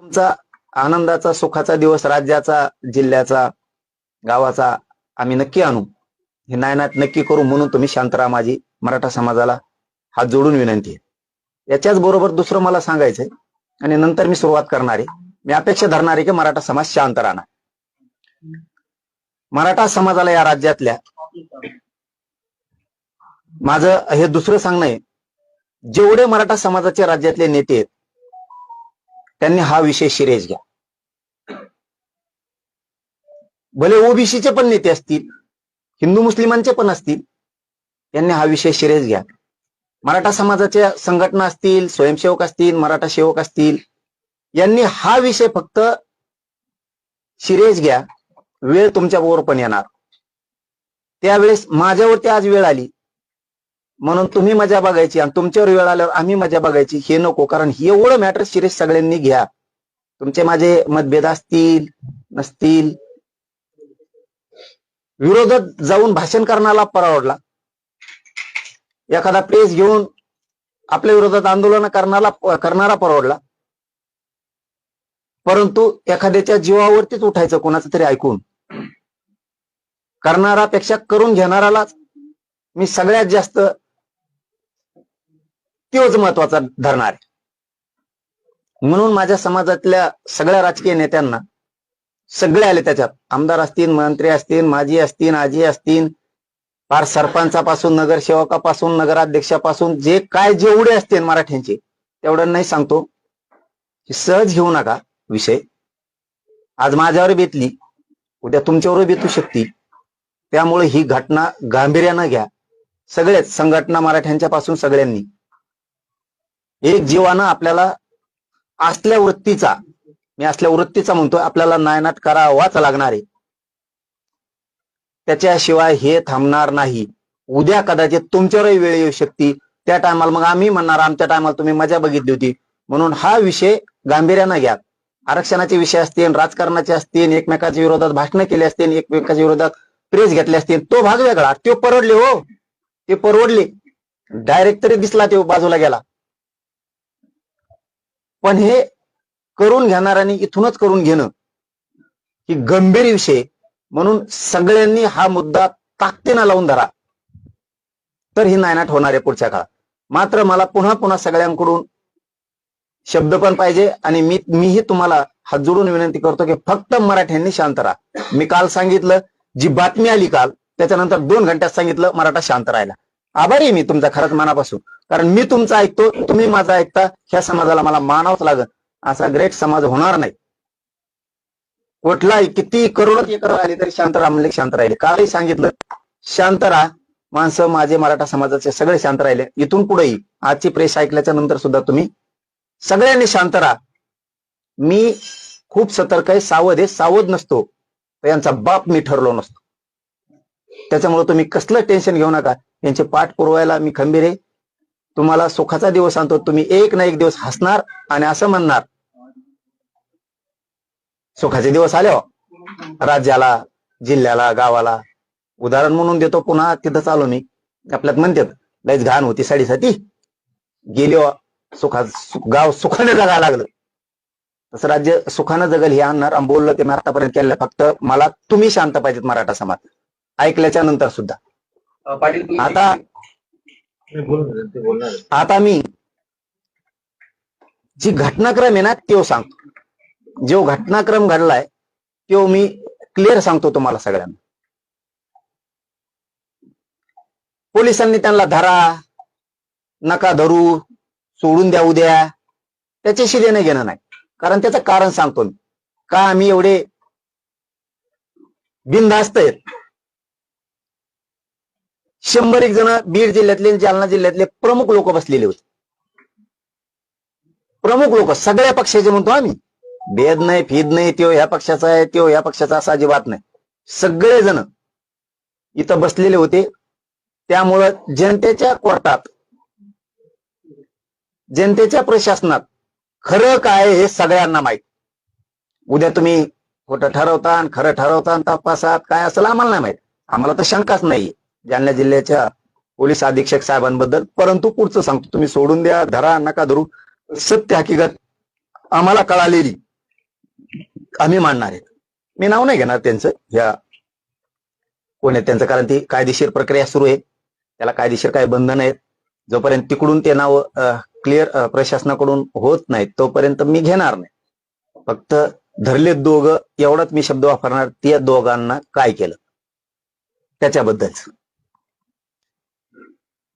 तुमचा आनंदाचा सुखाचा दिवस राज्याचा जिल्ह्याचा गावाचा आम्ही नक्की आणू. हे नायनात नक्की करू म्हणून तुम्ही शांत राहा माझी मराठा समाजाला हात जोडून विनंती आहे. याच्याच बरोबर दुसरं मला सांगायचंय आणि नंतर मी सुरुवात करणार आहे. मी अपेक्षा धरणार आहे की मराठा समाज शांत राहणार. मराठा समाजाला या राज्यातल्या माझं हे दुसरं सांगणं आहे. जेवढे मराठा समाजाचे राज्यातले नेते आहेत त्यांनी हा विषय शिरेज घ्या. भले ओबीसीचे पण नेते असतील हिंदू मुस्लिमांचे पण असतील यांनी हा विषय शिरेज घ्या. मराठा समाजाच्या संघटना असतील स्वयंसेवक असतील मराठा सेवक असतील यांनी हा विषय फक्त शिरेज घ्या. वेळ तुमच्या बरोबर पण येणार. त्यावेळेस माझ्यावरती आज वेळ आली. म्हणून तुम्ही मजा बघायची आणि तुमच्यावर वेळ आल्यावर आम्ही मजा बघायची हे नको. कारण हे एवढं मॅटर सिरियस सगळ्यांनी घ्या. तुमचे माझे मतभेद असतील नसतील. विरोधात जाऊन भाषण करण्याला परवडला. एखादा प्रेस घेऊन आपल्या विरोधात आंदोलन करणारा करणारा परवडला. परंतु एखाद्याच्या जीवावरतीच उठायचं कोणाचं तरी ऐकून. करणारापेक्षा करून घेणारालाच मी सगळ्यात जास्त तोच महत्त्वाचा धरणार आहे. म्हणून माझ्या समाजातल्या सगळ्या राजकीय नेत्यांना सगळे आले त्याच्यात. आमदार असतील मंत्री असतील माजी असतील आजी असतील फार सरपंचापासून नगरसेवकापासून नगराध्यक्षापासून जे काय जेवढे असतील मराठ्यांचे तेवढं नाही सांगतो सहज घेऊ नका विषय. आज माझ्यावर बेतली उद्या तुमच्यावर बेतू शकते. त्यामुळे ही घटना गांभीर्यानं घ्या. सगळेच संघटना मराठ्यांच्या पासून सगळ्यांनी. एक जीवानं आपल्याला असल्या वृत्तीचा मी असल्या वृत्तीचा म्हणतो आपल्याला नायनाट करावाच लागणार आहे. त्याच्याशिवाय हे थांबणार नाही. उद्या कदाचित तुमच्यावरही वेळ येऊ शकते. त्या टायमाला मग आम्ही म्हणणार आमच्या टायमाला तुम्ही मजा बघितली होती. म्हणून हा विषय गांभीर्यानं घ्या. आरक्षणाचे विषय असतील राजकारणाचे असतील एकमेकाच्या विरोधात भाषणं केली असतील एकमेकाच्या विरोधात प्रेस घेतले असतील तो भाग वेगळा. तो परवडले हो. ते परवडले. डायरेक्ट तरी दिसला तो बाजूला गेला. पण हे करून घेणाऱ्यांनी इथूनच करून घेणं ही गंभीर विषय. म्हणून सगळ्यांनी हा मुद्दा ताकदीनं लावून धरा. तर ही नायनाट होणार आहे पुढच्या काळात. मात्र मला पुन्हा पुन्हा सगळ्यांकडून शब्द पण पाहिजे आणि मी मीही तुम्हाला हात जोडून विनंती करतो की फक्त मराठ्यांनी शांत राहा. मी काल सांगितलं जी बातमी आली काल त्याच्यानंतर दोन घंट्यात सांगितलं मराठा शांत राहिला. आभारी मी तुमचा खरंच मनापासून. कारण मी तुमचा ऐकतो तुम्ही माझा ऐकता ह्या समाजाला मला मानावंच लागत असा ग्रेट समाज होणार नाही. कुठलाही किती करोड एकर आले तरी शांत रामले म्हणले शांत राहिले. कालही सांगितलं शांत राहा. माणसं माझे मराठा समाजाचे सगळे शांत राहिले. इथून पुढेही आजची प्रेस ऐकल्याच्या नंतर सुद्धा तुम्ही सगळ्यांनी शांत राहा. मी खूप सतर्क आहे सावध आहे. सावध नसतो यांचा बाप मी ठरलो नसतो. त्याच्यामुळे तुम्ही कसलं टेन्शन घेऊ नका. यांचे पाठ पुरवायला मी खंबीर आहे. तुम्हाला सुखाचा दिवस आणतो तुम्ही एक ना एक दिवस हसणार आणि असं म्हणणार. सुखाचे दिवस आले हो. राज्याला जिल्ह्याला गावाला. उदाहरण म्हणून देतो पुन्हा तिथं चालू मी. आपल्यात म्हणतात लयच घाण होती साडीसाठी गेली हो, सुखा सु- गाव सुखाने जगायला लागलं. तसं राज्य सुखानं जगल हे आणणार. बोललं ते मी आतापर्यंत केलं फक्त मला तुम्ही शांत पाहिजेत मराठा समाज. ऐकल्याच्या नंतर सुद्धा. पाटील आता आता मी जी घटनाक्रम आहे ना तो सांगतो. जो घटनाक्रम घडलाय तो मी क्लिअर सांगतो तुम्हाला सगळ्यांना. पोलिसांनी त्यांना धरा नका धरू सोडून द्या उद्या. त्याच्याशी देणं घेणं नाही. कारण त्याचं कारण सांगतो मी. का आम्ही एवढे बिनधास्त आहेत? शंभर एक जण बीड जिल्ह्यातले जालना जिल्ह्यातले प्रमुख लोक बसलेले होते. प्रमुख लोक सगळ्या पक्षाचे म्हणतो आम्ही. भेद नाही फीद नाही त्यो ह्या पक्षाचा आहे त्यो ह्या पक्षाचा असा अजिबात नाही. सगळे जण इथं बसलेले होते. त्यामुळं जनतेच्या कोर्टात जनतेच्या प्रशासनात खरं काय हे सगळ्यांना माहीत. उद्या तुम्ही खोटं ठरवता आणि खरं ठरवता तपासात काय असेल आम्हाला नाही माहीत. आम्हाला तर शंकाच नाही जालना जिल्ह्याच्या पोलीस अधीक्षक साहेबांबद्दल परंतु पुढचं सांगतो तुम्ही सोडून द्या धरा नका धरू. सत्य हकीकत आम्हाला कळालेली. आम्ही मानणार आहे. मी नाव नाही घेणार त्यांचं ह्या कोण आहे त्यांचं कारण ती कायदेशीर प्रक्रिया सुरू आहे. त्याला कायदेशीर काही बंधन आहेत. जोपर्यंत तिकडून ते नाव क्लिअर प्रशासनाकडून होत नाहीत तोपर्यंत मी घेणार नाही. फक्त धरले दोघं एवढाच मी शब्द वापरणार त्या दोघांना काय केलं? त्याच्याबद्दलच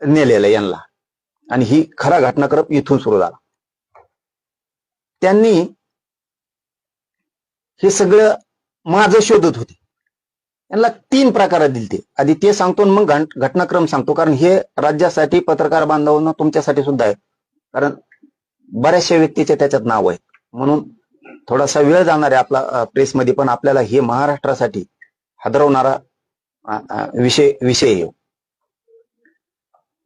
नेलेलं यांना. आणि ही खरा घटनाक्रम इथून सुरू झाला. त्यांनी हे सगळं माझं शोधत होते. यांना तीन प्रकारात दिलते. आधी ते सांगतो आणि मग घटनाक्रम सांगतो. कारण हे राज्यासाठी पत्रकार बांधवांना तुमच्यासाठी सुद्धा आहे. कारण बऱ्याचशा व्यक्तीचे त्याच्यात नाव आहे. म्हणून थोडासा वेळ जाणार आहे आपला प्रेसमध्ये पण आपल्याला हे महाराष्ट्रासाठी हादरवणारा विषय विषय येऊ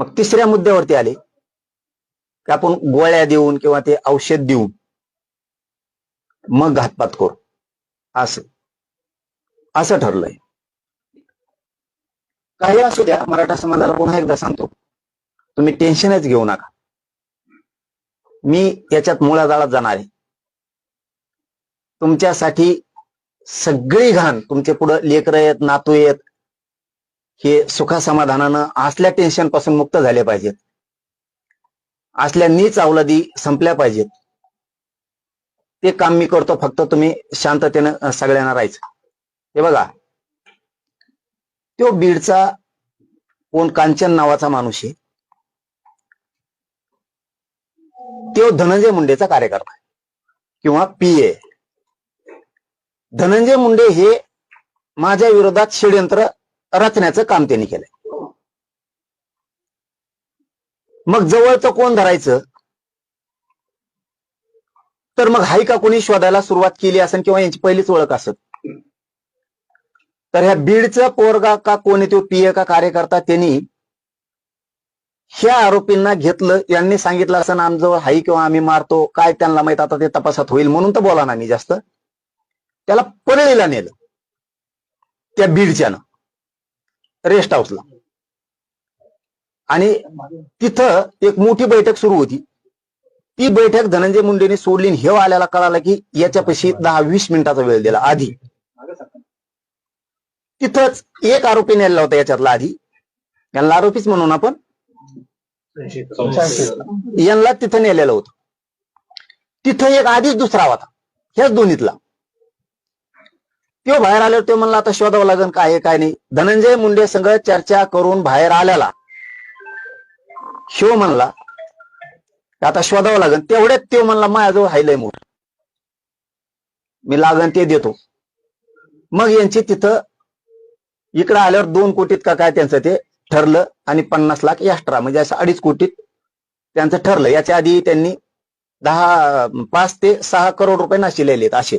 मग तिसऱ्या मुद्द्यावरती आले. की आपण गोळ्या देऊन किंवा ते औषध देऊन मग घातपात करू. असं. असं ठरलंय. काही असू द्या मराठा समाजाला पुन्हा एकदा सांगतो. तुम्ही टेन्शनच घेऊ नका. मी याच्यात मुळाजाळात जाणार आहे. तुमच्यासाठी सगळी घाण तुमचे पुढे लेकर आहेत नातू आहेत हे सुखासमाधानानं असल्या टेन्शनपासून मुक्त झाले पाहिजेत. असल्या नीच अवलादी संपल्या पाहिजेत. ते काम मी करतो फक्त तुम्ही शांततेनं सगळ्यांना राहायचं. हे बघा. तो बीडचा कोण कांचन नावाचा माणूस आहे. तो धनंजय मुंडेचा कार्यकर्ता आहे. किंवा पीए धनंजय मुंडे हे माझ्या विरोधात षडयंत्र रचण्याचं काम त्यांनी केलंय. मग जवळचं कोण धरायचं? तर मग हाय का कोणी शोधायला सुरुवात केली असेल किंवा यांची पहिलीच ओळख असत तर ह्या बीडचं पोरगा का कोणी तो पीए का कार्यकर्ता त्यांनी ह्या आरोपींना घेतलं. यांनी सांगितलं असं आमजवळ हाई किंवा आम्ही मारतो काय त्यांना माहीत आता ते तपासात होईल म्हणून तर बोला ना मी जास्त. त्याला परळीला नेलं. त्या बीडच्यानं. रेस्ट हाऊसला आणि तिथं एक मोठी बैठक सुरू होती. ती बैठक धनंजय मुंडेने सोडली हे आल्याला कळालं की याच्यापाशी दहा वीस मिनिटाचा वेळ दिला आधी. तिथंच एक आरोपी नेला होता याच्यातला आधी. यांना आरोपीच म्हणून आपण? यांना तिथं नेलेलं होतं. तिथं एक आधीच दुसरा होता. ह्याच दोन्हीतला. तो बाहेर आल्यावर ते म्हणला आता शोधावं लागेल काय काय नाही. धनंजय मुंडे संघ चर्चा करून बाहेर आल्याला शिव म्हणला आता शोधावं लागेल तेवढ्यात तो म्हणला माझ्याजवळ हायलय मोठ. मी लागन ते देतो. मग यांची तिथं इकडं आल्यावर दोन कोटीत का काय त्यांचं ते ठरलं आणि पन्नास लाख एक्स्ट्रा म्हणजे असं अडीच कोटीत त्यांचं ठरलं. याच्या आधी त्यांनी दहा पाच ते सहा करोड रुपये नाशिलेले आहेत असे.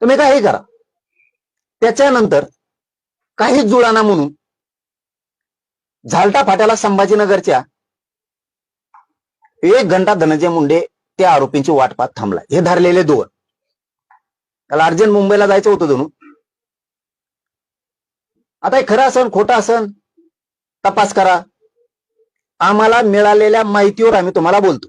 तुम्ही काही करा. त्याच्यानंतर काही जुळाना म्हणून झालटा फाट्याला संभाजीनगरच्या एक घंटा धनंजय मुंडे त्या आरोपींची वाट पाहत थांबला हे धरलेले दोन. त्याला अर्जंट मुंबईला जायचं होतं जणू आता हे खरं असन खोटं असन? तपास करा. आम्हाला मिळालेल्या माहितीवर आम्ही तुम्हाला बोलतो.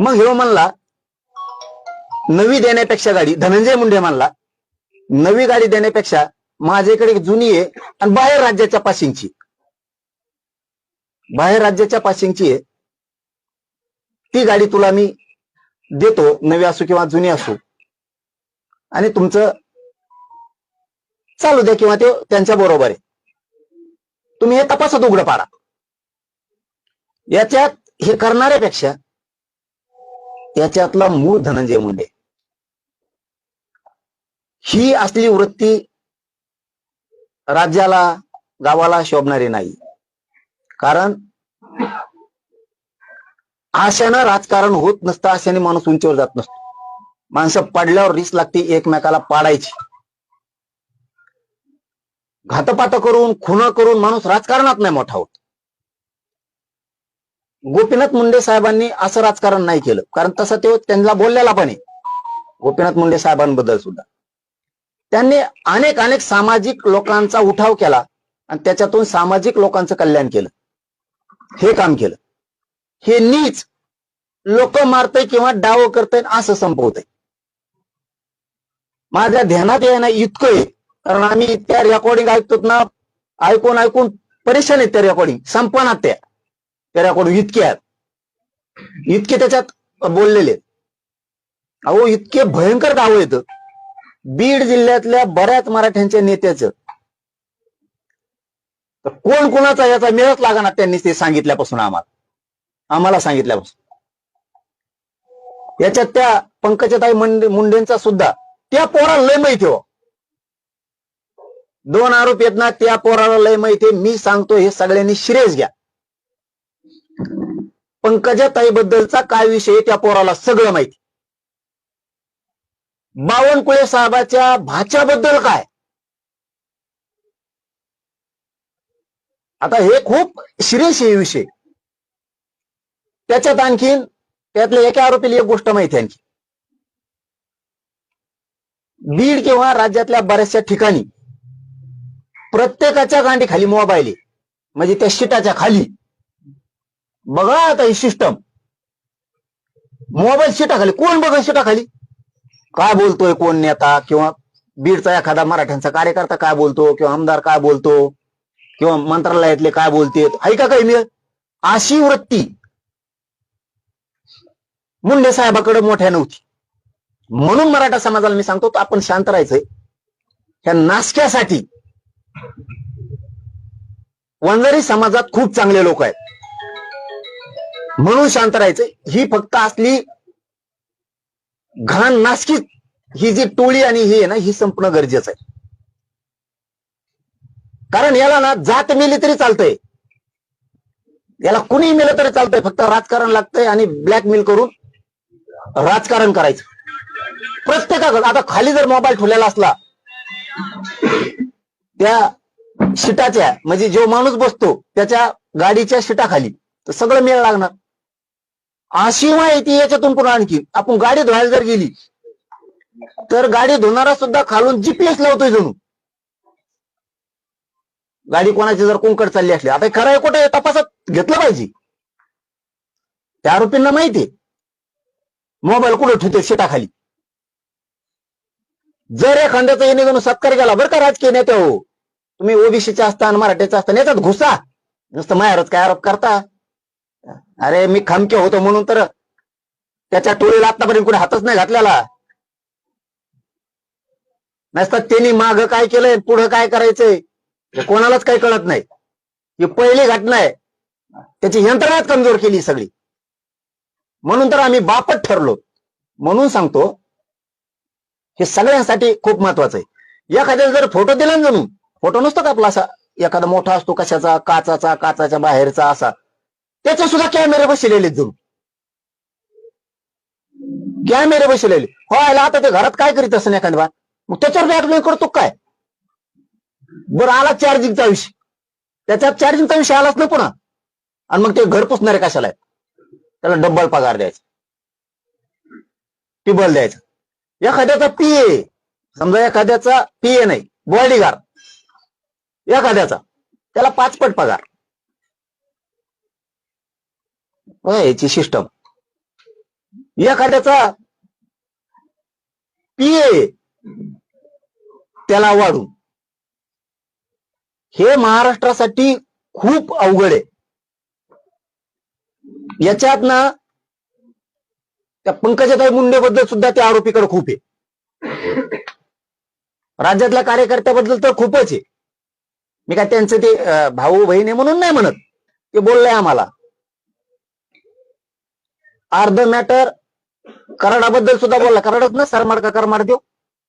मग हिरो म्हणला नवी देण्यापेक्षा गाडी धनंजय मुंडे म्हणला नवी गाडी देण्यापेक्षा माझ्याकडे जुनी आहे आणि बाहेर राज्याच्या पासिंगची बाहेर राज्याच्या पासिंगची आहे. ती गाडी तुला मी देतो नवी असो किंवा जुनी असो. आणि तुमचं चालू द्या किंवा ते त्यांच्या बरोबर आहे. तुम्ही हे तपासत उघडं पाडा. याच्यात हे करणाऱ्यापेक्षा त्याच्यातला मूळ धनंजय मुंडे. ही असली वृत्ती राज्याला गावाला शोभणारी नाही. कारण आशानं राजकारण होत नसतं आशाने माणूस उंचीवर जात नसतो. माणसं पडल्यावर रिस लागते एकमेकाला पाडायची. घातपात करून खुन करून माणूस राजकारणात नाही मोठा होत. गोपीनाथ मुंडे साहेबांनी असं राजकारण नाही केलं. कारण तसं ते त्यांना बोललेला पण आहे. गोपीनाथ मुंडे साहेबांबद्दल सुद्धा. त्यांनी अनेक अनेक सामाजिक लोकांचा उठाव केला आणि त्याच्यातून सामाजिक लोकांचं कल्याण केलं. हे काम केलं. हे नीच लोक मारतय किंवा डाव करतय असं संपवतय. माझ्या ध्यानात येणं इतकं आहे. कारण आम्ही त्या रेकॉर्डिंग ऐकतो ना ऐकून ऐकून परेशान आहेत त्या रेकॉर्डिंग संपनात त्या. त्याच्याकडून इतके आहेत. इतके त्याच्यात बोललेले अहो इतके भयंकर दाव येत बीड जिल्ह्यातल्या बऱ्याच मराठ्यांच्या नेत्याचं. तर कोण कोणाचा याचा मेळच लागणार त्यांनी ते सांगितल्यापासून आम्हाला? आम्हाला सांगितल्यापासून. याच्यात त्या पंकजाताई मुंडेंचा सुद्धा त्या पोराला लय माहिती हो. दोन आरोप येत ना त्या पोराला लय माहिती मी सांगतो हे सगळ्यांनी श्रेयस घ्या. पंकजाताईबद्दलचा काय विषय त्या पोराला सगळं माहिती. बावनकुळे साहेबाच्या भाच्याबद्दल काय? आता हे खूप शिरेश हे विषय. त्याच्यात आणखीन त्यातल्या एका आरोपीला एक गोष्ट माहिती आहे आणखी बीड किंवा राज्यातल्या बऱ्याचशा ठिकाणी प्रत्येकाच्या गांडी खाली मोबाईल म्हणजे त्या शिटाच्या खाली. बघा आता ही सिस्टम मोबाईल शिटाखाली कोण बघा शिटाखाली काय बोलतोय कोण नेता? किंवा बीडचा एखादा मराठ्यांचा कार्यकर्ता काय बोलतो? किंवा आमदार काय बोलतो? किंवा मंत्रालयातले काय बोलतेत? आहे का काही मिळत अशी वृत्ती. मुंडे साहेबाकडे मोठ्या नव्हती. म्हणून मराठा समाजाला मी सांगतो आपण शांत राहायचंय. ह्या नासक्यासाठी. वंजारी समाजात खूप चांगले लोक आहेत. म्हणून शांत राहायचं. ही फक्त असली घाण नासकी ही जी टोळी आणि ही आहे ना ही संपणं गरजेचं आहे. कारण याला ना जात मिली तरी चालतंय. याला कुणी मिळलं तरी चालतंय. फक्त राजकारण लागतंय आणि ब्लॅकमेल करून राजकारण करायचं. प्रत्येकाकडे. आता खाली जर मोबाईल ठेवलेला असला त्या शिटाच्या म्हणजे जो माणूस बसतो त्याच्या गाडीच्या शिटाखाली तर सगळं मेळ लागणार. अशी माहिती याच्यातून पुन्हा आणखी. आपण गाडी धुवायला जर गेली तर गाडी धुणारा सुद्धा खालून जीपीएस लावतोय जणू. गाडी कोणाची जर कुंकड चालली असली आता खरं आहे कुठे तपासात घेतलं पाहिजे? त्या आरोपींना माहिती आहे. मोबाईल कुठं ठेवते शेटाखाली जर एखाद्याचा येणे जाऊन सत्कार केला बरं का राजकीय नेते हो तुम्ही ओबीसीचे असता आणि मराठीचे असता याच्यात घुसा. नुसतं माहेरच काय आरोप करता? अरे मी खामके होतो म्हणून तर त्याच्या टोळीला आतापर्यंत कुठे हातच नाही घातलेला. नसतात त्यांनी माग काय केलंय पुढं काय करायचंय कोणालाच काही कळत नाही. ही पहिली घटना आहे. त्याची यंत्रणाच कमजोर केली सगळी. म्हणून तर आम्ही बापट ठरलो. म्हणून सांगतो हे सगळ्यांसाठी खूप महत्वाचं आहे. एखाद्याला जर फोटो दिला ना जणू फोटो नसतो का आपला असा एखादा मोठा असतो कशाचा काचाचा काचाच्या बाहेरचा असा. त्याचे सुद्धा कॅमेरे बसलेले जणू कॅमेरे बसलेले हो आला आता ते घरात काय करीत असं एखाद्या बार मग त्याच्यावर बॅकमेल करतो काय? बरं आला चार्जिंगचा विषय. त्याच्यात चार्जिंगचा विषय आलाच ना पुन्हा. आणि मग ते घर पुसणारे कशाला आहेत? त्याला डब्बल पगार द्यायचा. टिबल द्यायचा. एखाद्याचा पीए समजा एखाद्याचा पीए नाही. बॉडीगार्ड एखाद्याचा. त्याला पाचपट पगार होय, याची सिस्टम एखाद्याचा पीए त्याला वाढून. हे महाराष्ट्रासाठी खूप अवघड आहे. याच्यात ना त्या पंकजाताई मुंडेबद्दल सुद्धा त्या आरोपीकडे खूप आहे. राज्यातल्या कार्यकर्त्याबद्दल तर खूपच आहे. मी काय त्यांचं ते भाऊ बहीण आहे म्हणून नाही म्हणत. ते बोललंय आम्हाला. अर्ध मॅटर कराडाबद्दल सुद्धा बोलला. कराडात ना सरमाड का करमाड देव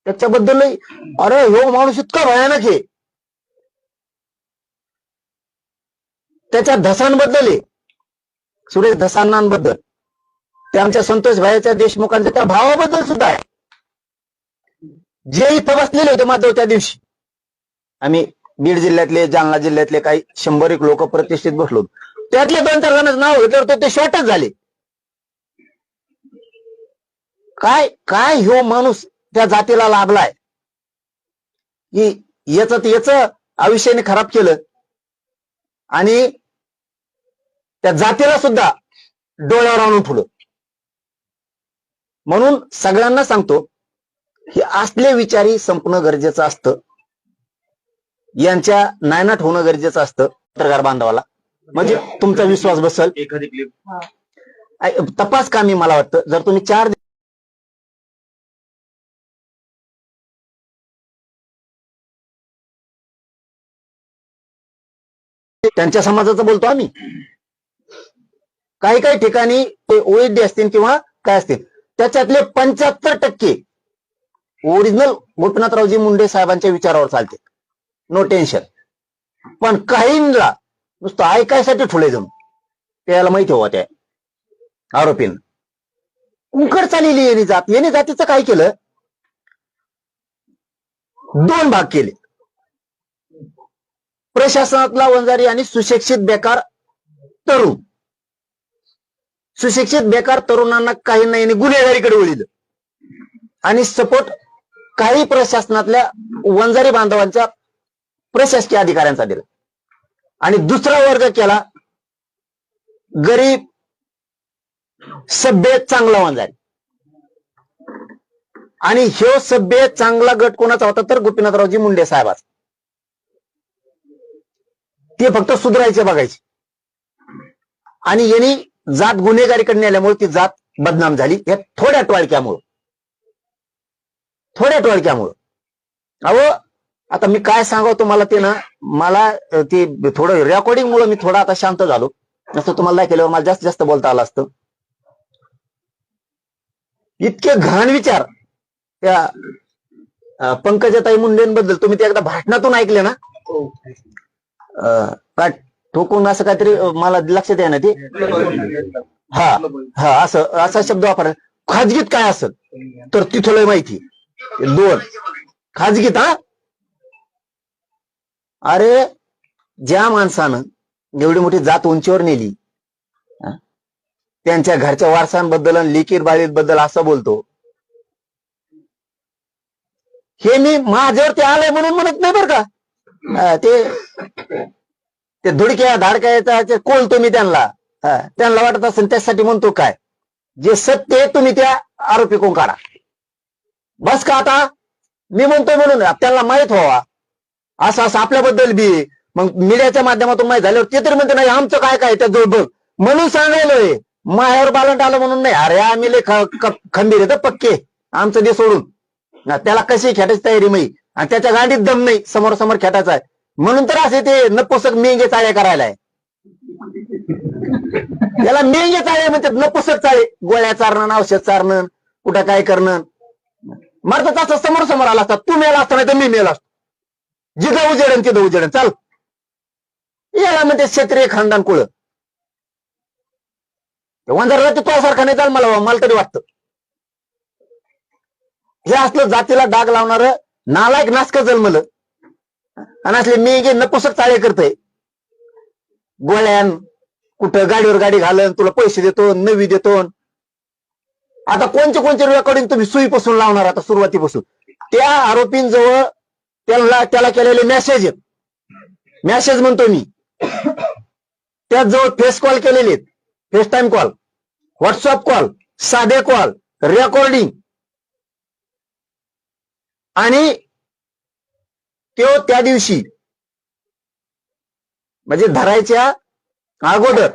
त्याच्याबद्दलही अरे हो माणूस इतका भयानक आहे. त्याच्या धसांबद्दल आहे सुरेश धसांनांबद्दल ते आमच्या संतोष भाईच्या देशमुखांच्या त्या भावाबद्दल सुद्धा आहे. जे इथं बसलेले होते माधव त्या दिवशी आम्ही बीड जिल्ह्यातले जालना जिल्ह्यातले काही शंभर एक लोक प्रतिष्ठित बसलो त्यातले दोन चार जणांचं नाव घेतल्यावर तर ते शॉर्टच झाले. काय काय ह्यो माणूस त्या जातीला लाभलाय की याच याच आयुष्याने खराब केलं. आणि त्या जातीला सुद्धा डोळ्यावर आणून ठेवलं. म्हणून सगळ्यांना सांगतो की असले विचारी संपणं गरजेचं असतं. यांच्या नायनाट होणं गरजेचं असतं पत्रकार बांधवाला. म्हणजे तुमचा विश्वास बसल. एखादी तपास कामी मला वाटतं. जर तुम्ही चार त्यांच्या समाजाचं बोलतो आम्ही. काही काही ठिकाणी ते ओएडी असतील किंवा काय असतील. त्याच्यातले पंच्याहत्तर टक्के ओरिजिनल गोपीनाथरावजी मुंडे साहेबांच्या विचारावर चालते. नो टेन्शन पण काहींना नुसतं ऐकायसाठी ठुले जणू त्याला माहिती हवा त्या आरोपींना. कुंकड चाललेली येणे जात. येणे जातीचं काय केलं? दोन भाग केले. प्रशासनातला वंजारी आणि सुशिक्षित बेकार तरुण. सुशिक्षित बेकार तरुणांना काही नाही गुन्हेगारीकडे वळील. आणि सपोर्ट काही प्रशासनातल्या वंजारी बांधवांच्या प्रशासकीय अधिकाऱ्यांचा दिला. आणि दुसरा वर्ग केला गरीब सभ्य चांगला वंजारी. आणि ह्यो सभ्य चांगला गट कोणाचा होता तर गोपीनाथरावजी मुंडे साहेबाचा. ते फक्त सुधारायचे बघायचे. आणि यांनी जात गुन्हेगारीकडे नेल्यामुळे ती जात बदनाम झाली. या थोड्या टोळक्यामुळं. थोड्या टोळक्यामुळं. अहो आता मी काय सांगाव तुम्हाला ते ना मला ते थोडं रेकॉर्डिंग मुळे मी थोडा आता शांत झालो. नसतं तुम्हाला केल्यावर मला जास्त जास्त बोलता आलं असतं. इतके घाण विचार. त्या पंकजताई पंकजाताई मुंडेंबद्दल तुम्ही ते एकदा भाषणातून ऐकले ना? हो, काय ठोकून असं काहीतरी मला लक्षात आहे ना ते. हा हा असं असा शब्द वापर. खाजगीत काय असत तर तिथलं माहिती. दोन. खाजगीत हा? अरे ज्या माणसानं एवढी मोठी जात उंचीवर नेली त्यांच्या घरच्या वारसांबद्दल आणि लिकीर बाळीबद्दल असं बोलतो. हे मी माझ्यावरती आलंय म्हणून म्हणत नाही बरं का? ते ते धुडक्या धाडक्याचा कोण तुम्ही त्यांना त्यांना वाटत असेल त्यासाठी म्हणतो काय? जे सत्य आहे तुम्ही त्या आरोपी कोण काढा. बस का आता? मी म्हणतोय म्हणून त्यांना माहीत व्हावा. असं असं आपल्याबद्दल बी मग मीडियाच्या माध्यमातून माहीत झाल्यावर ते तरी म्हणते नाही आमचं काय काय त्याजवळ बघ. म्हणून सांगायलोय. मायावर बालंट आलं म्हणून नाही. अरे आम्ही लय ख- खंबीर येत पक्के. आमचं दे सोडून. त्याला कशी खेटायची तयारी मी? आणि त्याच्या गांडीत दम नाही समोर समोर खेटायचा आहे. म्हणून तर असे ते नपुसक मेंगे चाळे करायला आहे त्याला मेंगे चाळे म्हणतात नपुसक चाळे गोळ्या चारणं औषध चारणं कुठं काय करणं. मारतात असं समोर समोर आला असता तू मेला असता नाही तर मी मेला असतो. जिथं उजेडन तिथं उजेडन. चाल. याला म्हणते क्षेत्रीय खानदान कुळ. वंजारला ते सारखा नाही चाल मला मला तरी वाटतं. हे असलं जातीला डाग लावणार नालायक नासक जन्मलं. आणि असले मी गे नपुसक चाळे करतय. गोळ्यान कुठं गाडीवर गाडी घालन तुला पैसे देतो नवी देतो. आता कोणचे कोणत्या रेकॉर्डिंग तुम्ही सुईपासून लावणार आता सुरुवातीपासून? त्या आरोपींजवळ त्याला त्याला केलेले मेसेज आहेत. मेसेज म्हणतो मी. त्याजवळ फेस कॉल केलेले आहेत. Face time call WhatsApp call साधे कॉल रेकॉर्डिंग आणि तो त्या दिवशी म्हणजे धरायच्या अगोदर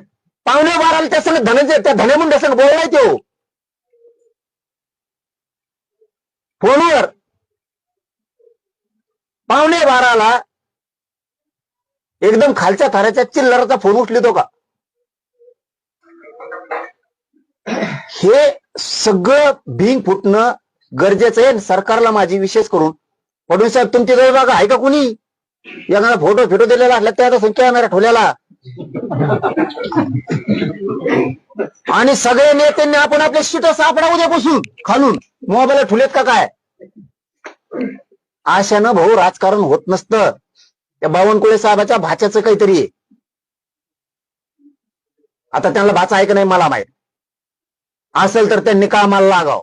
पाहुणे बाराला त्या संग धनंजय त्या धनेमुंड्या संग बोललाय तो फोनवर पाहुणे बाराला एकदम खालच्या थराच्या चिल्लराचा फोन उचलितो का? हे सगळं भिंग फुटणं गरजेचं आहे. सरकारला माझी विशेष करून. फडणवीस साहेब तुमच्या जवळ बघा आहे का कुणी? एखादा फोटो फिटो दिलेला असला त्याचा संख्या येणार ठेवलेला आणि सगळे नेत्यांनी आपण आपले शीट सापडा उद्यापासून खालून. मोबाईल ठुलेत का काय? आशानं भाऊ राजकारण होत नसतं. त्या बावनकुळे साहेबाच्या भाच्याचं काहीतरी आहे. आता त्यांना भाचा आहे का नाही मला माहीत. असेल तर त्यांनी कामाला लागाव.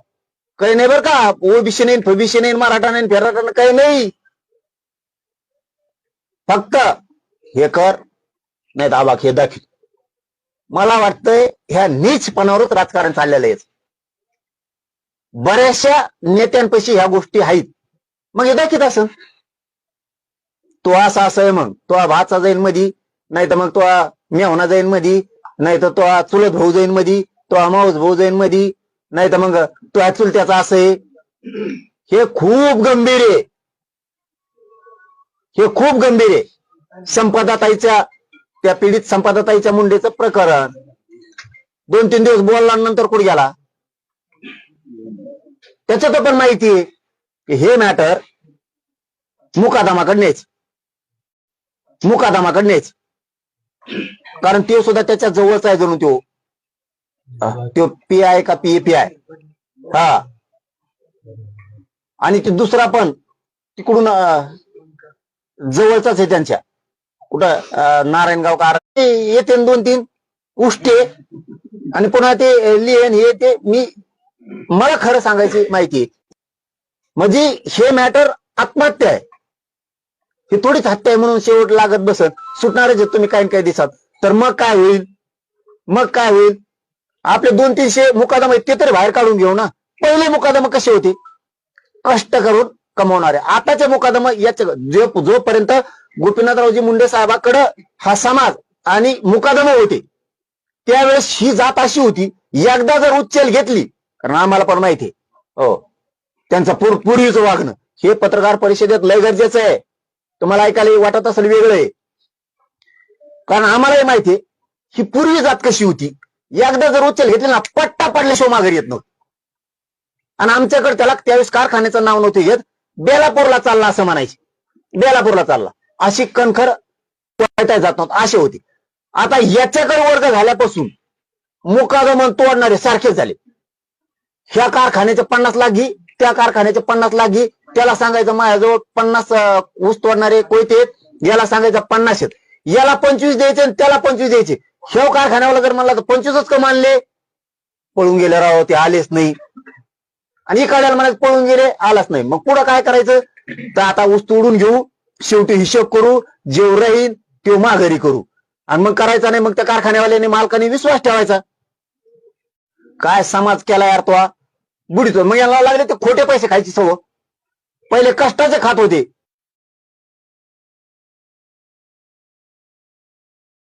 काही नाही बरं का? ओबीसी नाही फबीसी नाही मराठा नाही फेराटा नाही, काही नाही. फक्त हे कर नाही दाबा हे दाखव मला वाटतंय ह्या नीचपणावरच राजकारण चाललेलं आहे. बऱ्याचशा नेत्यांपैकी ह्या गोष्टी आहेत. मग हे दाखीत असं. तो असा असं आहे मग. तो भाचा जाईन मधी नाही तर मग तो मेहना जाईन मधी नाही तर तो चुलत भाऊ जाईन मधी तो माऊस भाऊ जाईन मधी नाही तर मग तो चुलत्याचा असं आहे. हे खूप गंभीर आहे. हे खूप गंभीर आहे. संपदाताईच्या त्या पीडित संपादाताईच्या मुंडेचं प्रकरण. दोन तीन दिवस बोलला नंतर कुठे गेला? त्याच्यात पण माहिती आहे की हे मॅटर मुकादमाकडे न्यायच मुकादमाकडे न्यायच कारण ते सुद्धा त्याच्या जवळचा आहे जणू तो. तो पी आय का पी पी आय हा. आणि ते दुसरा पण तिकडून जवळचाच आहे त्यांच्या. कुठं नारायणगाव का ते येते दोन तीन उष्टे. आणि पुन्हा ते लिहिण हे ते. मी मला खरं सांगायची माहिती आहे. म्हणजे हे मॅटर आत्महत्या आहे. ही थोडीच हत्या आहे म्हणून शेवट लागत बसत. सुटणारच आहेत तुम्ही काही काही दिवसात तर मग काय होईल? मग काय होईल? आपले दोन तीनशे मुकादम आहेत ते तरी बाहेर काढून घेऊ ना. पहिले मुकादम कसे होते? कष्ट करून कमवणारे. आताचे मुकादम याच्या जो जोपर्यंत गोपीनाथरावजी मुंडे साहेबाकडं हा समाज आणि मुकादम होते त्यावेळेस ही जात अशी होती एकदा जर उच्चल घेतली कारण आम्हाला पण माहिती आहे. हो. त्यांचं पूर पूर्वीचं वागणं. हे पत्रकार परिषदेत लय गरजेचं आहे. तुम्हाला ऐकायला वाटत असेल वेगळं आहे. कारण आम्हालाही माहिती आहे ही पूर्वी जात कशी होती? एकदा जर उचल घेतली ना पट्टा पडल्याशिवाय माघारी येत नव्हती. आणि आमच्याकडे त्याला त्यावेळेस कारखान्याचं नाव नव्हतं घेत. बेलापूरला चालला असं म्हणायचे. बेलापूरला चालला. अशी कणखर वाटाय जात नव्हत अशी होती. आता याच्याकडे वर्ग झाल्यापासून मुकागमन तोडणारे सारखेच झाले. ह्या कारखान्याचे पन्नास लाख घे त्या कारखान्याचे पन्नास लाख घे त्याला सांगायचं माझ्याजवळ पन्नास ऊस तोडणारे कोयते याला सांगायचं पन्नास आहेत. याला पंचवीस द्यायचे आणि त्याला पंचवीस द्यायचे. शेव कारखान्यावाला जर म्हणला तर पंचवीसच का मानले पळून गेले राव ते आलेच नाही. आणि इकडल्याला म्हणायचं पळून गेले आलाच नाही. मग पुढं काय करायचं? तर आता ऊस तोडून घेऊ शेवटी हिशोब करू जेव राहील तेव माघारी करू. आणि मग करायचा नाही मग त्या कारखान्यावाल्याने मालकाने विश्वास ठेवायचा. काय समाज केला यार तो बुडीतो मग याला लागले ते खोटे पैसे खायची सवय. पहिले कष्टाचे खात होते.